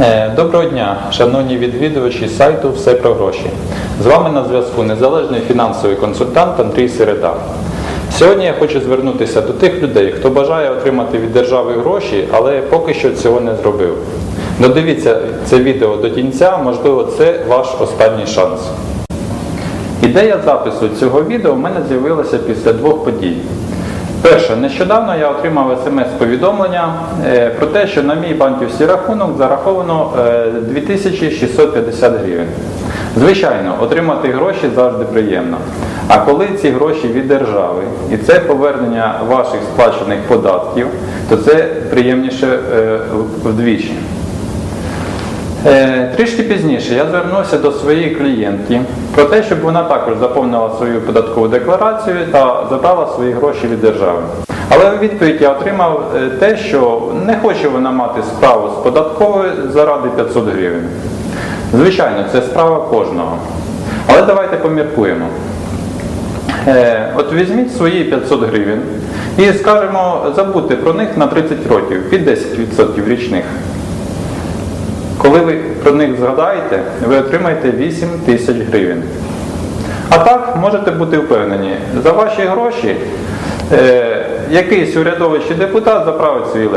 Е, Доброго дня, шановні відвідувачі сайту Все про гроші. З вами на зв'язку незалежний фінансовий консультант Андрій Середа. Сьогодні я хочу звернутися до тих людей, хто бажає отримати від держави гроші, але поки що цього не зробив. Додивіться це відео до кінця, можливо, це ваш останній шанс. Ідея запису цього відео в мене з'явилася після двох подій. Перше, нещодавно я отримав смс-повідомлення е, про те, що на мій банківський рахунок зараховано е, 2650 гривень. Звичайно, отримати гроші завжди приємно. А коли ці гроші від держави і це повернення ваших сплачених податків, то це приємніше е, вдвічі. Е, Трішки пізніше я звернувся до своєї клієнтки про те, щоб вона також заповнила свою податкову декларацію та забрала свої гроші від держави. Але у відповідь я отримав е, те, що не хоче вона мати справу з податковою заради 500 гривень. Звичайно, це справа кожного. Але давайте поміркуємо. Е, От візьміть свої 500 гривень і скажемо, забудьте про них на 30 років, під 10% річних. Коли ви про них згадаєте, ви отримаєте 8 тисяч гривень. А так можете бути впевнені, за ваші гроші е, якийсь урядовий депутат заправить свій.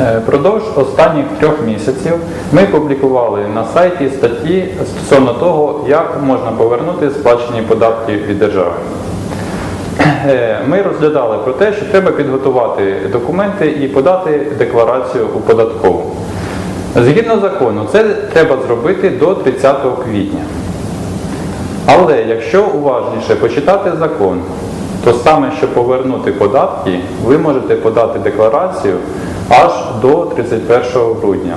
Е, Продовж останніх трьох місяців ми публікували на сайті статті стосовно того, як можна повернути сплачені податки від держави. Е, Ми розглядали про те, що треба підготувати документи і подати декларацію у податкову. Згідно закону, це треба зробити до 30 квітня. Але якщо уважніше почитати закон, то саме, щоб повернути податки, ви можете подати декларацію аж до 31 грудня.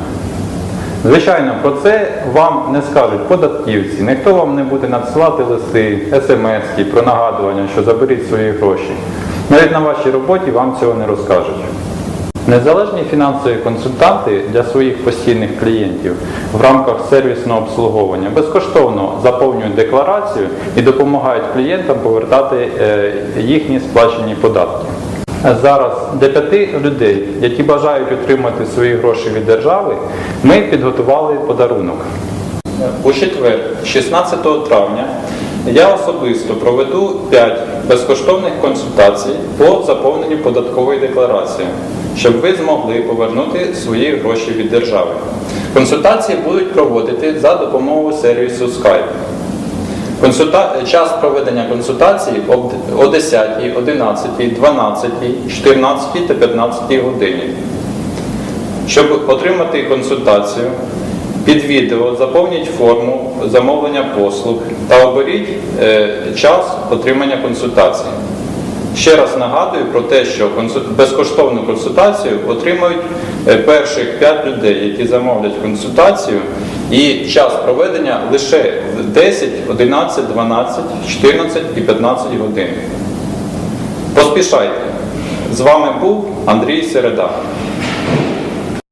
Звичайно, про це вам не скажуть податківці, ніхто вам не буде надсилати листи, смс про нагадування, що заберіть свої гроші. Навіть на вашій роботі вам цього не розкажуть. Незалежні фінансові консультанти для своїх постійних клієнтів в рамках сервісного обслуговування безкоштовно заповнюють декларацію і допомагають клієнтам повертати е, їхні сплачені податки. Зараз для п'яти людей, які бажають отримати свої гроші від держави, ми підготували подарунок. У четвер, 16 травня, я особисто проведу 5 безкоштовних консультацій по заповненню податкової декларації, щоб ви змогли повернути свої гроші від держави. Консультації будуть проводити за допомогою сервісу Skype. Консульта... Час проведення консультації о 10, 11, 12, 14 та 15 годині. Щоб отримати консультацію, під відео заповніть форму замовлення послуг та оберіть е, час отримання консультації. Ще раз нагадую про те, що безкоштовну консультацію отримують е, перших 5 людей, які замовлять консультацію, і час проведення лише в 10, 11, 12, 14 і 15 годин. Поспішайте! З вами був Андрій Середа.